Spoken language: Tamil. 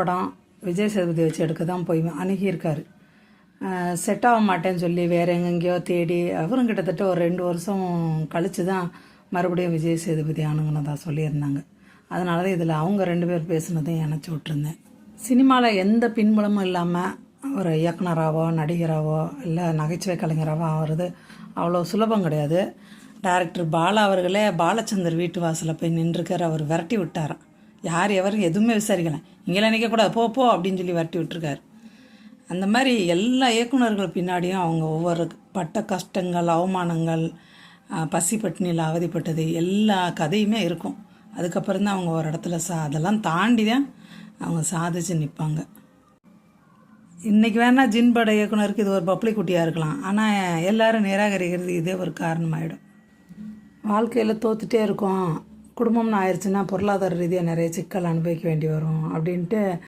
படம் விஜய் சேதுபதி வச்சு எடுக்க தான் போய் அணுகியிருக்காரு செட் ஆக மாட்டேன்னு சொல்லி வேறு எங்கெங்கேயோ தேடி அவரும் கிட்டத்தட்ட ஒரு ரெண்டு வருஷம் கழித்து தான் மறுபடியும் விஜய் சேதுபதி அணுகுனதாக சொல்லியிருந்தாங்க. அதனால தான் இதில் அவங்க ரெண்டு பேர் பேசுனதையும் இணைச்சி விட்டுருந்தேன். சினிமாவில் எந்த பின்புலமும் இல்லாமல் ஒரு இயக்குனராகவோ நடிகராகவோ இல்லை நகைச்சுவை கலைஞராகவோ ஆகிறது அவ்வளோ சுலபம் கிடையாது. டேரக்டர் பாலா அவர்களே பாலச்சந்தர் வீட்டு வாசலில் போய் நின்றுருக்கார். அவர் விரட்டி விட்டாராம். யார் எவரும் எதுவுமே விசாரிக்கல. இங்கெல்லாம் நிற்கக்கூடாது போ போ அப்படின்னு சொல்லி வரட்டி விட்டுருக்காரு. அந்த மாதிரி எல்லா இயக்குனர்கள் பின்னாடியும் அவங்க ஒவ்வொரு பட்ட கஷ்டங்கள் அவமானங்கள் பசி பட்டினியில் அவதிப்பட்டது எல்லா கதையுமே இருக்கும். அதுக்கப்புறம் தான் அவங்க ஒரு இடத்துல சா அதெல்லாம் தாண்டி தான் அவங்க சாதிச்சு நிற்பாங்க இன்றைக்கி வேணால் ஜின் பட இயக்குனருக்கு இது ஒரு பப்ளிக் குட்டியாக இருக்கலாம். ஆனால் எல்லோரும் நிராகரிக்கிறது இதே ஒரு காரணமாயிடும். வாழ்க்கையில் தோத்துட்டே இருக்கோம். குடும்பம்னு ஆயிடுச்சுன்னா பொருளாதார ரீதியாக நிறைய சிக்கல் அனுபவிக்க வேண்டி வரும் அப்படின்ட்டு